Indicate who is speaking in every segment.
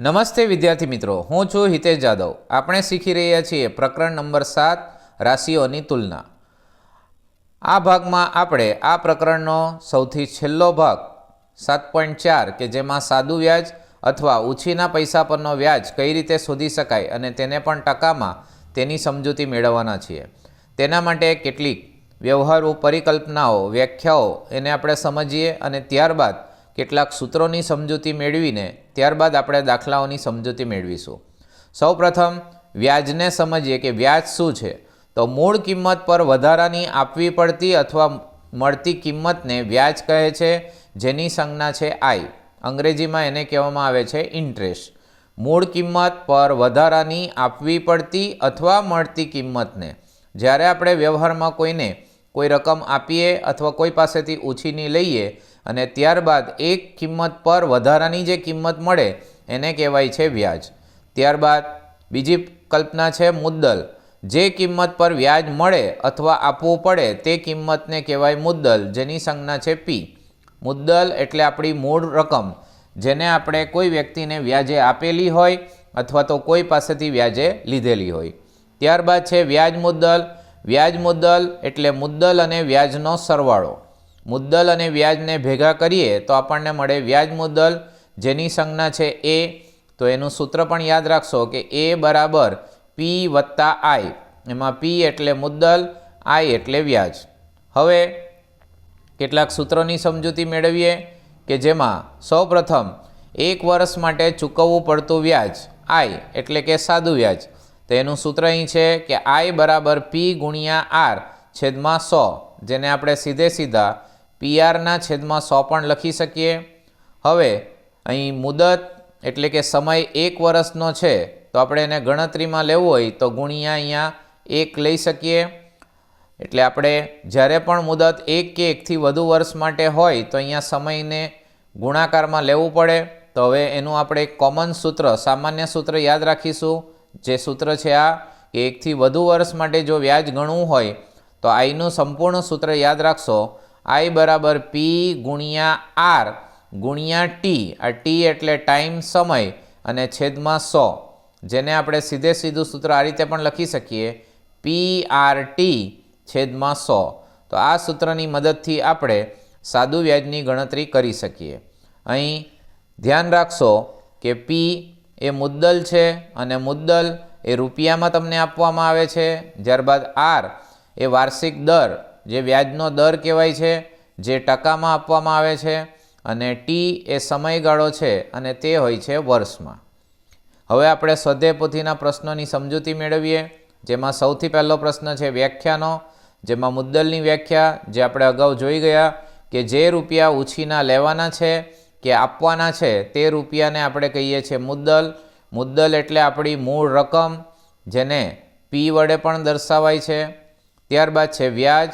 Speaker 1: નમસ્તે વિદ્યાર્થી મિત્રો, હું છું હિતેશ જાદવ. આપણે શીખી રહ્યા છીએ પ્રકરણ નંબર સાત, રાશિઓની તુલના. આ ભાગમાં આપણે આ પ્રકરણનો સૌથી છેલ્લો ભાગ, સાત પોઈન્ટ ચાર, કે જેમાં સાદું વ્યાજ અથવા ઉછીના પૈસા પરનો વ્યાજ કઈ રીતે શોધી શકાય અને તેને પણ ટકામાં તેની સમજૂતી મેળવવાના છીએ. તેના માટે કેટલીક વ્યવહારુ પરિકલ્પનાઓ, વ્યાખ્યાઓ એને આપણે સમજીએ અને ત્યારબાદ કેટલાક સૂત્રોની સમજૂતી મેળવીને ત્યારબાદ આપણે દાખલાઓની સમજૂતી મેળવીશું. સૌપ્રથમ, વ્યાજને સમજીએ કે વ્યાજ શું છે? તો મૂળ કિંમત પર વધારાની આપવી પડતી અથવા મળતી કિંમતને વ્યાજ કહે છે, જેની સંજ્ઞા છે આઈ. અંગ્રેજીમાં એને કહેવામાં આવે છે ઇન્ટરેસ્ટ. મૂળ કિંમત પર વધારાની આપવી પડતી અથવા મળતી કિંમતને. જ્યારે આપણે વ્યવહારમાં કોઈને કોઈ રકમ આપીએ અથવા કોઈ પાસેથી ઉછીની લઈએ અને ત્યારબાદ એક કિંમત પર વધારાની જે કિંમત મળે, એને કહેવાય છે વ્યાજ. ત્યારબાદ બીજી કલ્પના છે મુદ્દલ. જે કિંમત પર વ્યાજ મળે અથવા આપવું પડે, તે કિંમતને કહેવાય મુદ્દલ, જેની સંજ્ઞા છે પી મુદ્દલ એટલે આપણી મૂળ રકમ, જેને આપણે કોઈ વ્યક્તિને વ્યાજે આપેલી હોય અથવા તો કોઈ પાસેથી વ્યાજે લીધેલી હોય. ત્યારબાદ છે વ્યાજ મુદ્દલ. વ્યાજ મુદ્દલ એટલે મુદ્દલ અને વ્યાજનો સરવાળો. મુદ્દલ અને વ્યાજને ભેગા કરીએ તો આપણને મળે વ્યાજ મુદ્દલ, જેની સંજ્ઞા છે એ. તો એનું સૂત્ર પણ યાદ રાખશો કે એ બરાબર પી વત્તા આઈ. એમાં પી એટલે મુદ્દલ, આઈ એટલે વ્યાજ. હવે કેટલાક સૂત્રોની સમજૂતી મેળવીએ કે જેમાં સૌપ્રથમ એક વર્ષ માટે ચૂકવવું પડતું વ્યાજ, આઈ એટલે કે સાદું વ્યાજ. તો એનું સૂત્ર અહીં છે કે આઈ બરાબર પી ગુણ્યા આર છેદમાં સો, જેને આપણે સીધે સીધા પીઆરના છેદમાં સો પણ લખી શકીએ. હવે, અહીં મુદત એટલે કે સમય એક વર્ષનો છે, તો આપણે એને ગણતરીમાં લેવું હોય તો ગુણ્યા અહીંયા એક લઈ શકીએ. એટલે આપણે જ્યારે પણ મુદત એક કે એકથી વધુ વર્ષ માટે હોય તો અહીંયા સમયને ગુણાકારમાં લેવું પડે. તો હવે એનું આપણે એક કોમન સૂત્ર, સામાન્ય સૂત્ર યાદ રાખીશું. જે સૂત્ર છે આ, કે એકથી વધુ વર્ષ માટે જો વ્યાજ ગણવું હોય, તો આઈનું સંપૂર્ણ સૂત્ર યાદ રાખશો. આઈ બરાબર પી ગુણ્યા આર ગુણ્યા ટી. આ ટી એટલે ટાઈમ, સમય અને છેદમાં સો. જેને આપણે સીધે સીધું સૂત્ર આ રીતે પણ લખી શકીએ. પી આર ટી છેદમાં સો. તો આ સૂત્રની મદદથી આપણે સાદું વ્યાજની ગણતરી કરી શકીએ. અહીં ધ્યાન રાખશો કે પી એ મુદ્દલ છે અને મુદ્દલ એ રૂપિયામાં તમને આપવામાં આવે છે. ત્યારબાદ આર એ વાર્ષિક દર જે વ્યાજનો દર કહેવાય છે, જે ટકામાં આપવામાં આવે છે અને ટી એ સમયગાળો છે અને તે હોય છે વર્ષમાં. હવે આપણે સ્વાધ્યાય પોથીના પ્રશ્નોની સમજૂતી મેળવીએ, જેમાં સૌથી પહેલો પ્રશ્ન છે વ્યાખ્યાનો, જેમાં મુદ્દલની વ્યાખ્યા, જે આપણે અગાઉ જોઈ ગયા કે જે રૂપિયા ઉછીના લેવાના છે કે આપવાના છે તે રૂપિયાને આપણે કહીએ છીએ મુદ્દલ. મુદ્દલ એટલે આપણી મૂળ રકમ, જેને પી વડે પણ દર્શાવાય છે. ત્યારબાદ છે વ્યાજ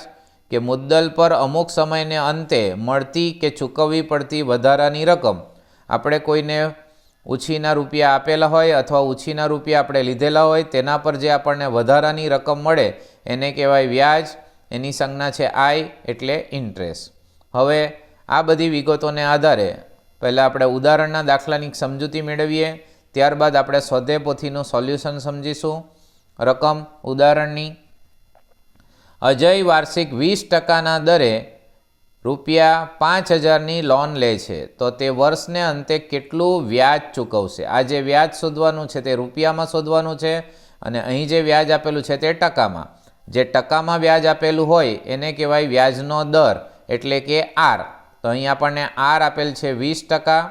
Speaker 1: કે મુદ્દલ પર અમુક સમયને અંતે મળતી કે ચૂકવવી પડતી વધારાની રકમ આપણે કોઈને ઉછીના રૂપિયા આપેલા હોય અથવા ઉછીના રૂપિયા આપણે લીધેલા હોય, તેના પર જે આપણને વધારાની રકમ મળે, એને કહેવાય વ્યાજ, એની સંજ્ઞા છે આય એટલે ઇન્ટરેસ્ટ. હવે આ બધી વિગતોને આધારે પહેલાં આપણે ઉદાહરણના દાખલાની સમજૂતી મેળવીએ, ત્યારબાદ આપણે સ્વાધ્યાય પોથીનું સોલ્યુશન સમજીશું. રકમ, ઉદાહરણની અજય વાર્ષિક વીસ ટકાના દરે રૂપિયા પાંચ હજારની લોન લે છે. તો તે વર્ષને અંતે કેટલું વ્યાજ ચૂકવશે? આ જે વ્યાજ શોધવાનું છે તે રૂપિયામાં શોધવાનું છે અને અહીં જે વ્યાજ આપેલું છે તે ટકામાં. જે ટકામાં વ્યાજ આપેલું હોય એને કહેવાય વ્યાજનો દર, એટલે કે આર. તો અહીં આપણને આર આપેલ છે વીસ ટકા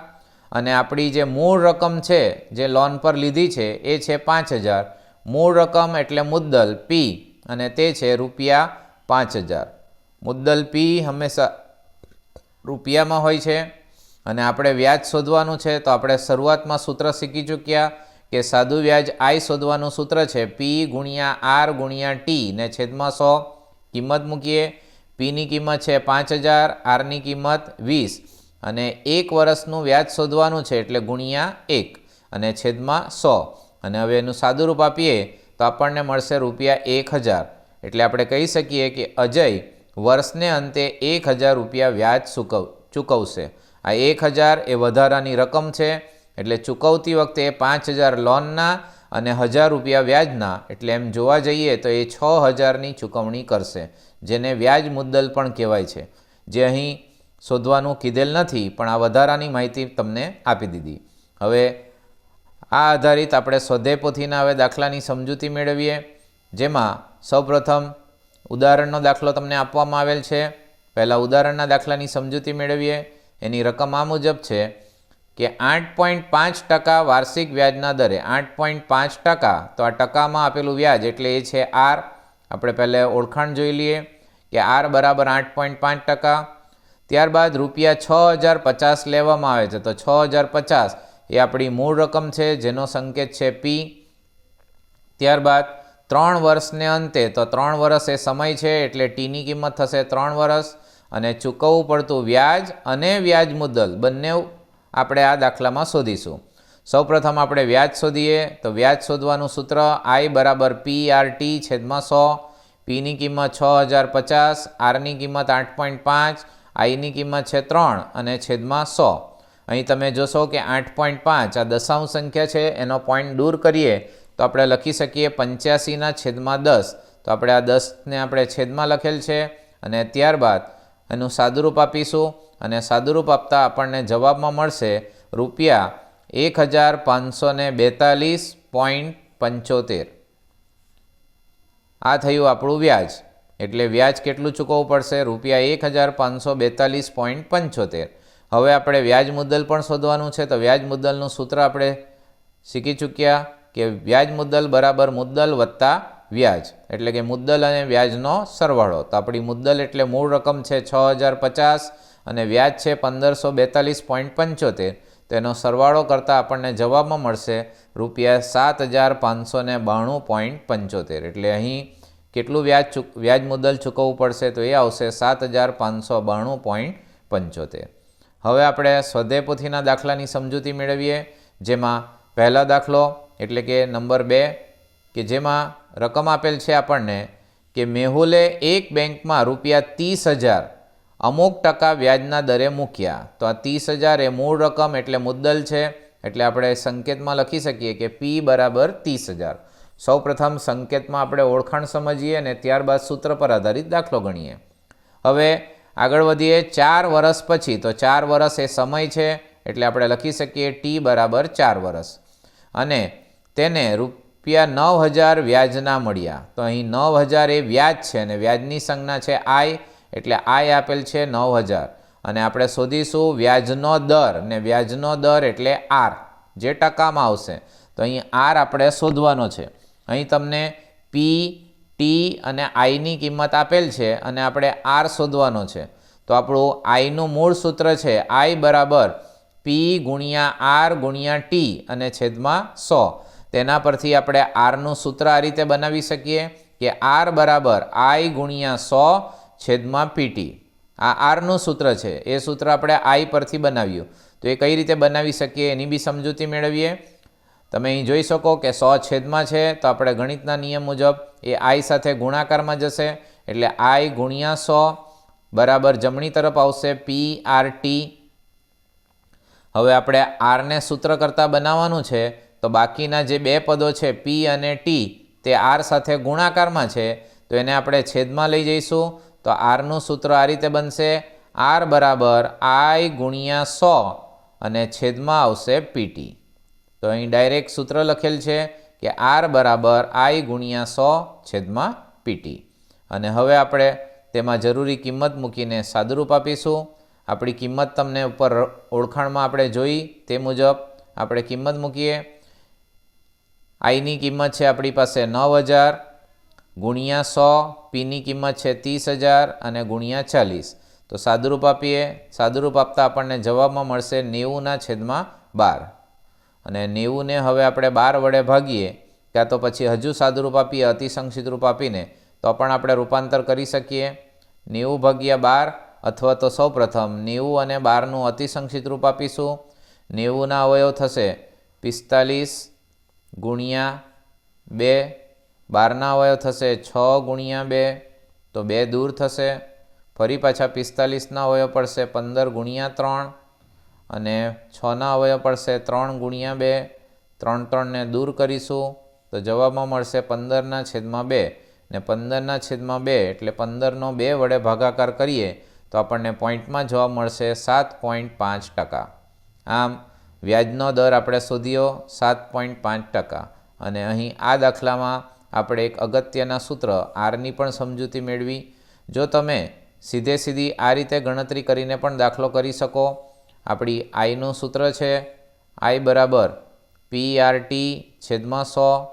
Speaker 1: અને આપણી જે મૂળ રકમ છે, જે લોન પર લીધી છે, એ છે પાંચ હજાર. મૂળ રકમ એટલે મુદ્દલ પી અને તે છે રૂપિયા પાંચ હજાર. મુદ્દલ પી હંમેશા રૂપિયામાં હોય છે. અને આપણે વ્યાજ શોધવાનું છે તો આપણે શરૂઆતમાં સૂત્ર શીખી ચૂક્યા કે સાદું વ્યાજ આઈ શોધવાનું સૂત્ર છે પી ગુણ્યા આર ગુણ્યા ટી ને છેદમાં સો. કિંમત મૂકીએ. પીની કિંમત છે પાંચ હજાર આરની કિંમત વીસ. અને એક વર્ષનું વ્યાજ શોધવાનું છે એટલે ગુણ્યા એક અને છેદમાં સો. અને હવે એનું સાદું રૂપ આપીએ. તો આપણને મળશે રૂપિયા એક હજાર. એટલે આપણે કહી શકીએ કે અજય વર્ષને અંતે એક હજાર રૂપિયા વ્યાજ ચૂકવ ચૂકવશે. આ એક હજાર એ વધારાની રકમ છે, એટલે ચૂકવતી વખતે પાંચ હજાર લોનના અને હજાર રૂપિયા વ્યાજના. એટલે એમ જોવા જઈએ તો એ છ હજારની ચૂકવણી કરશે, જેને વ્યાજ મુદ્દલ પણ કહેવાય છે. જે અહીં શોધવાનું કીધેલ નથી, પણ આ વધારાની માહિતી તમને આપી દીધી. હવે આ આધારિત આપણે સ્વધેય પોથીના હવે દાખલાની સમજૂતી મેળવીએ, જેમાં સૌપ્રથમ ઉદાહરણનો દાખલો તમને આપવામાં આવેલ છે. પહેલાં ઉદાહરણના દાખલાની સમજૂતી મેળવીએ. એની રકમ આ મુજબ છે કે આઠ પોઈન્ટ પાંચ ટકા વાર્ષિક વ્યાજના દરે, આઠ પોઈન્ટ પાંચ ટકા, તો આ ટકામાં આપેલું વ્યાજ એટલે એ છે આર. આપણે પહેલાં ઓળખાણ જોઈ લઈએ કે આર બરાબર આઠ પોઈન્ટ પાંચ ટકા. ત્યારબાદ રૂપિયા છ હજાર પચાસ લેવામાં આવે છે, તો છ હજાર પચાસ. એ આપણી મૂળ રકમ છે, જેનો સંકેત છે પી ત્યારબાદ ત્રણ વર્ષને અંતે, તો ત્રણ વર્ષ એ સમય છે, એટલે ટીની કિંમત થશે ત્રણ વર્ષ, અને ચૂકવવું પડતું વ્યાજ અને વ્યાજ મુદ્દલ બંને આપણે આ દાખલામાં શોધીશું. સૌપ્રથમ આપણે વ્યાજ શોધીએ, તો વ્યાજ શોધવાનું સૂત્ર આઈ બરાબર પી આર ટી છેદમાં સો પીની કિંમત છ હજાર પચાસ આરની કિંમત આઠ પોઈન્ટ પાંચ આઈની કિંમત છે ત્રણ, અને છેદમાં સો. અહીં તમે જોશો કે આઠ પોઈન્ટ પાંચ આ દશાંશ સંખ્યા છે, એનો પોઈન્ટ દૂર કરીએ તો આપણે લખી શકીએ પંચ્યાસીના છેદમાં દસ. તો આપણે આ દસને આપણે છેદમાં લખેલ છે અને ત્યારબાદ એનું સાદુરૂપ આપીશું અને સાદુરૂપ આપતા આપણને જવાબમાં મળશે રૂપિયા એક હજાર પાંચસો ને બેતાલીસ પોઈન્ટ પંચોતેર. આ થયું આપણું વ્યાજ. એટલે વ્યાજ કેટલું ચૂકવવું પડશે? રૂપિયા એક હજાર પાંચસો બેતાલીસ પોઈન્ટ પંચોતેર. હવે આપણે વ્યાજ મુદ્દલ પણ શોધવાનું છે, તો વ્યાજ મુદ્દલનું સૂત્ર આપણે શીખી ચૂક્યા કે વ્યાજ મુદ્દલ બરાબર મુદ્દલ વત્તા વ્યાજ. એટલે કે મુદ્દલ અને વ્યાજનો સરવાળો. તો આપણી મુદ્દલ એટલે મૂળ રકમ છે છ હજાર પચાસ અને વ્યાજ છે પંદરસો બેતાલીસ પોઈન્ટ પંચોતેર. તેનો સરવાળો કરતાં આપણને જવાબમાં મળશે રૂપિયા સાત હજાર પાંચસો ને બાણું પોઈન્ટ પંચોતેર. એટલે અહીં કેટલું વ્યાજ ચૂક, વ્યાજ મુદ્દલ ચૂકવવું પડશે તો એ આવશે સાત હજાર પાંચસો બાણું પોઈન્ટ પંચોતેર. હવે આપણે સ્વધેય પોથીના દાખલાની સમજૂતી મેળવીએ, જેમાં પહેલો દાખલો એટલે કે નંબર બે, કે જેમાં રકમ આપેલ છે આપણને કે મેહુલે એક બેંકમાં રૂપિયા ત્રીસ હજાર અમુક ટકા વ્યાજના દરે મૂક્યા. તો આ ત્રીસ હજાર એ મૂળ રકમ એટલે મુદ્દલ છે, એટલે આપણે સંકેતમાં લખી શકીએ કે પી બરાબર ત્રીસ હજાર. સૌપ્રથમ સંકેતમાં આપણે ઓળખાણ સમજીએ અને ત્યારબાદ સૂત્ર પર આધારિત દાખલો ગણીએ. હવે આગળ વધીએ, ચાર વર્ષ પછી, તો ચાર વર્ષ એ સમય છે, એટલે આપણે લખી શકીએ ટી બરાબર ચાર વર્ષ અને તેને રૂપિયા નવ હજાર વ્યાજના મળ્યા. તો અહીં નવ હજાર એ વ્યાજ છે અને વ્યાજની સંજ્ઞા છે આઈ, એટલે આઈ આપેલ છે નવ હજાર. અને આપણે શોધીશું વ્યાજનો દર, ને વ્યાજનો દર એટલે આર, જે ટકામાં આવશે. તો અહીં આર આપણે શોધવાનો છે. અહીં તમને પી ટી અને આઈની કિંમત આપેલ છે અને આપણે આર શોધવાનો છે. તો આપણું આઈનું મૂળ સૂત્ર છે આઈ બરાબર પી ગુણ્યા આર ગુણ્યા ટી અને છેદમાં સો. તેના પરથી આપણે આરનું સૂત્ર આ રીતે બનાવી શકીએ કે આર બરાબર આઈ ગુણ્યા સો છેદમાં પીટી આ આરનું સૂત્ર છે. એ સૂત્ર આપણે આઈ પરથી બનાવ્યું. તો એ કઈ રીતે બનાવી શકીએ એની બી સમજૂતી મેળવીએ. તમે અહીં જોઈ શકો કે સો છેદમાં છે, તો આપણે ગણિતના નિયમ મુજબ એ આઈ સાથે ગુણાકારમાં જશે. એટલે આઈ ગુણ્યા સો બરાબર જમણી તરફ આવશે, પી આર ટી. હવે આપણે આરને સૂત્ર કરતાં બનાવવાનું છે, તો બાકીના જે બે પદો છે, પી અને ટી, તે આર સાથે ગુણાકારમાં છે. તો એને આપણે છેદમાં લઈ જઈશું. તો આરનું સૂત્ર આ રીતે બનશે, આર બરાબર આઈ ગુણ્યા સો અને છેદમાં આવશે પીટી તો અહીં ડાયરેક્ટ સૂત્ર લખેલ છે કે આર બરાબર આઈ ગુણ્યા સો છેદમાં પીટી અને હવે આપણે તેમાં જરૂરી કિંમત મૂકીને સાદુરૂપ આપીશું. આપણી કિંમત તમને ઉપર ઓળખાણમાં આપણે જોઈ તે મુજબ આપણે કિંમત મૂકીએ. આઈની કિંમત છે આપણી પાસે નવ હજાર ગુણ્યા સો પીની કિંમત છે ત્રીસ હજાર અને ગુણ્યા ચાલીસ. તો સાદુરૂપ આપીએ. સાદુરૂપ આપતા આપણને જવાબમાં મળશે નેવુંના છેદમાં બાર. અને નેવુંને હવે આપણે બાર વડે ભાગીએ, ક્યાં તો પછી હજુ સાદુરૂપ આપીએ અતિસંક્ષિત રૂપ આપીને, તો પણ આપણે રૂપાંતર કરી શકીએ. નેવું ભાગ્યા બાર અથવા તો સૌપ્રથમ નેવું અને બારનું અતિસંક્ષિત રૂપ આપીશું. નેવુંના અવયવ થશે પિસ્તાલીસ ગુણ્યા બે. બારના અવયવ થશે છ ગુણ્યા બે, તો બે દૂર થશે. ફરી પાછા પિસ્તાલીસના અવયવ પડશે પંદર ગુણ્યા ત્રણ. અને છના અવયવ પડશે ત્રણ ગુણ્યા બે, ત્રણ ત્રણને દૂર કરીશું. તો જવાબમાં મળશે પંદરના છેદમાં બે. ને પંદરના છેદમાં બે એટલે પંદરનો બે વડે ભાગાકાર કરીએ તો આપણને પોઈન્ટમાં જવાબ મળશે સાત પોઈન્ટ પાંચ ટકા. આમ, વ્યાજનો દર આપણે શોધ્યો સાત પોઈન્ટ પાંચ ટકા. અને અહીં આ દાખલામાં આપણે એક અગત્યના સૂત્ર આરની પણ સમજૂતી મેળવી. જો તમે સીધે સીધી આ રીતે ગણતરી કરીને પણ દાખલો કરી શકો આપણી આઈનું સૂત્ર છે આઈ બરાબર પી આર ટી છેદમાં સો.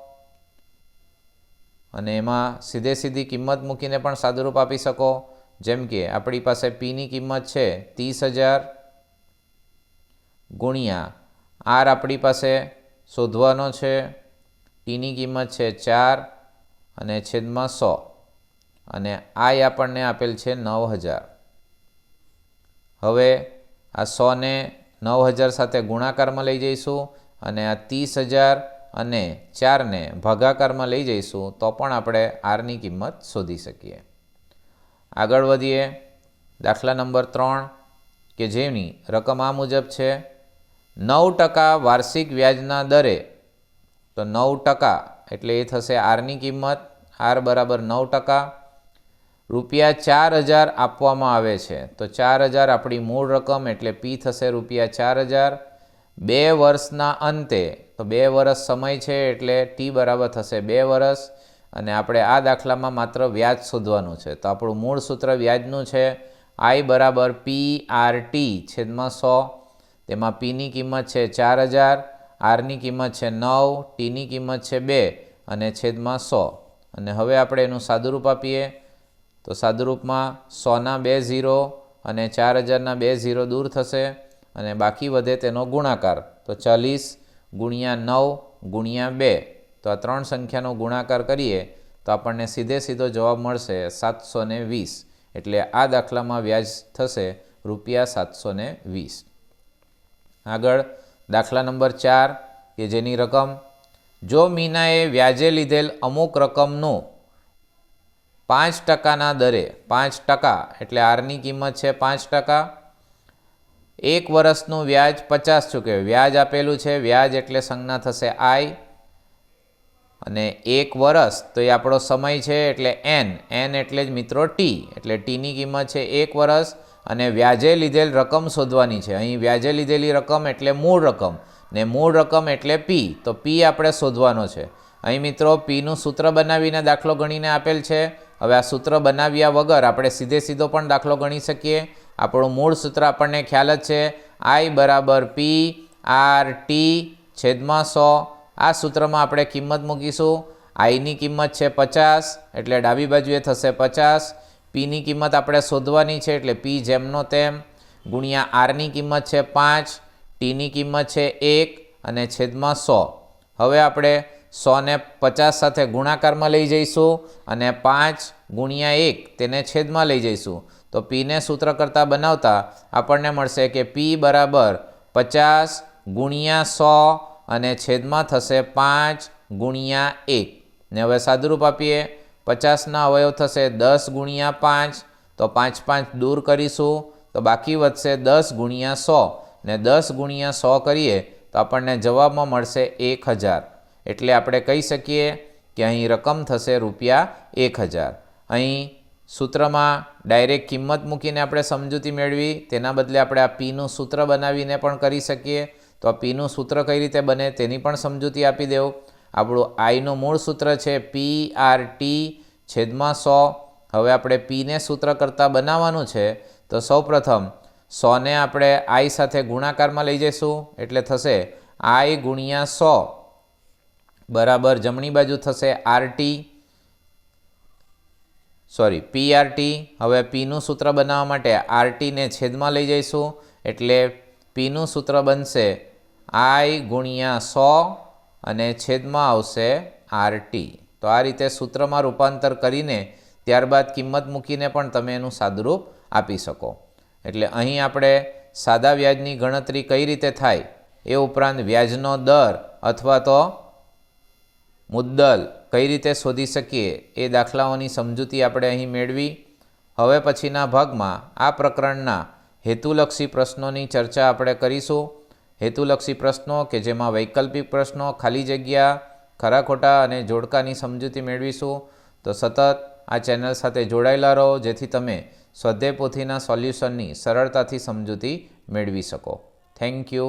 Speaker 1: અને એમાં સીધે સીધી કિંમત મૂકીને પણ સાદુરૂપ આપી શકો. જેમ કે આપણી પાસે પીની કિંમત છે ત્રીસ હજાર ગુણ્યા આર આપણી પાસે શોધવાનો છે. ટીની કિંમત છે ચાર અને છેદમાં સો. અને આઈ આપણને આપેલ છે નવ હજાર. હવે આ સોને નવ હજાર સાથે ગુણાકારમાં લઈ જઈશું અને આ ત્રીસ હજાર અને ચારને ભાગાકારમાં લઈ જઈશું, તો પણ આપણે આરની કિંમત શોધી શકીએ. આગળ વધીએ. દાખલા નંબર ત્રણ, કે જેની રકમ આ મુજબ છે? નવ ટકા વાર્ષિક વ્યાજના દરે, તો નવ ટકા એટલે એ થશે આરની કિંમત. આર બરાબર નવ ટકા. રૂપિયા ચાર હજાર આપવામાં આવે છે. તો ચાર હજાર આપણી મૂળ રકમ એટલે પી થશે રૂપિયા ચાર હજાર. બે વર્ષના અંતે, તો બે વર્ષ સમય છે એટલે ટી બરાબર થશે બે વર્ષ. અને આપણે આ દાખલામાં માત્ર વ્યાજ શોધવાનું છે. તો આપણું મૂળ સૂત્ર વ્યાજનું છે. આઈ બરાબર પી આર ટી છેદમાં સો. તેમાં પીની કિંમત છે ચાર હજાર. આરની કિંમત છે નવ. ટીની કિંમત છે બે. અને છેદમાં સો. અને હવે આપણે એનું સાદુરૂપ આપીએ. તો સાદુરૂપમાં સોના બે ઝીરો અને ચાર હજારના બે ઝીરો દૂર થશે અને બાકી વધે તેનો ગુણાકાર. તો ચાલીસ ગુણ્યા નવ ગુણ્યા બે. તો આ ત્રણ સંખ્યાનો ગુણાકાર કરીએ તો આપણને સીધે સીધો જવાબ મળશે સાતસો વીસ. એટલે આ દાખલામાં વ્યાજ થશે રૂપિયા સાતસો વીસ. આગળ દાખલા નંબર ચાર કે જેની રકમ, જો મીનાએ વ્યાજે લીધેલ અમુક રકમનું પાંચ ટકાના દરે, પાંચ ટકા એટલે આરની કિંમત છે પાંચ ટકા. એક વર્ષનું વ્યાજ પચાસ ચૂકે વ્યાજ આપેલું છે, વ્યાજ એટલે સંજ્ઞા થશે આઈ. અને એક વર્ષ તો એ આપણો સમય છે એટલે એન. એન એટલે જ મિત્રો ટી, એટલે ટીની કિંમત છે એક વર્ષ. અને વ્યાજે લીધેલ રકમ શોધવાની છે. અહીં વ્યાજે લીધેલી રકમ એટલે મૂળ રકમ. ને મૂળ રકમ એટલે પી. તો પી આપણે શોધવાનો છે. અહીં મિત્રો, પીનું સૂત્ર બનાવીને દાખલો ગણીને આપેલ છે. હવે આ સૂત્ર બનાવ્યા વગર આપણે સીધે સીધો પણ દાખલો ગણી શકીએ. આપણું મૂળ સૂત્ર આપણને ખ્યાલ જ છે. આઈ બરાબર પી, આર, ટી, છેદમાં સો. આ સૂત્રમાં આપણે કિંમત મૂકીશું. આઈની કિંમત છે પચાસ, એટલે ડાબી બાજુએ થશે પચાસ. પીની કિંમત આપણે શોધવાની છે, એટલે પી જેમનો તેમ. ગુણ્યા આરની કિંમત છે પાંચ, ટીની કિંમત છે એક અને છેદમાં સો. હવે આપણે સોને પચાસ સાથે ગુણાકારમાં લઈ જઈશું અને પાંચ ગુણ્યા એક તેને છેદમાં લઈ જઈશું. તો પીને સૂત્ર કરતાં બનાવતા આપણને મળશે કે પી બરાબર પચાસ ગુણ્યા સો અને છેદમાં થશે પાંચ ગુણ્યા એક. ને હવે સાદુરૂપ આપીએ. પચાસના અવયવ થશે દસ ગુણ્યા પાંચ. તો પાંચ પાંચ દૂર કરીશું. તો બાકી વધશે દસ ગુણ્યા સો. ને દસ ગુણ્યા સો કરીએ તો આપણને જવાબમાં મળશે એક હજાર. એટલે આપણે કહી શકીએ કે અહીં રકમ થશે રૂપિયા એક હજાર. અહીં સૂત્રમાં ડાયરેક્ટ કિંમત મૂકીને આપણે સમજૂતી મેળવી, તેના બદલે આપણે આ પીનું સૂત્ર બનાવીને પણ કરી શકીએ. તો આ પીનું સૂત્ર કઈ રીતે બને તેની પણ સમજૂતી આપી દેવું. આપણું આઈનું મૂળ સૂત્ર છે પી આર ટી છેદમાં સો. હવે આપણે પીને સૂત્ર કરતાં બનાવવાનું છે, તો સૌપ્રથમ સોને આપણે આઈ સાથે ગુણાકારમાં લઈ જઈશું, એટલે થશે આઈ ગુણ્યા સો. બરાબર, જમણી બાજુ થશે આરટી. Sorry PRT. હવે પીનું સૂત્ર બનાવવા માટે આરટીને છેદમાં લઈ જઈશું. એટલે પીનું સૂત્ર બનશે આઈ ગુણ્યા સો અને છેદમાં આવશે આરટી. તો આ રીતે સૂત્રમાં રૂપાંતર કરીને ત્યારબાદ કિંમત મૂકીને પણ તમે એનું સાદુરૂપ આપી શકો. એટલે અહીં આપણે સાદા વ્યાજની ગણતરી કઈ રીતે થાય એ ઉપરાંત વ્યાજનો દર અથવા તો મુદ્દલ કઈ રીતે શોધી શકીએ એ દાખલાઓની સમજૂતી આપણે અહીં મેળવી. હવે પછીના ભાગમાં આ પ્રકરણના હેતુલક્ષી પ્રશ્નોની ચર્ચા આપણે કરીશું. હેતુલક્ષી પ્રશ્નો કે જેમાં વૈકલ્પિક પ્રશ્નો, ખાલી જગ્યા, ખરા ખોટા અને જોડકાની સમજૂતી મેળવીશું. તો સતત આ ચેનલ સાથે જોડાયેલા રહો, જેથી તમે સ્વાધ્યાય પોથીના સોલ્યુશનની સરળતાથી સમજૂતી મેળવી શકો. Thank you.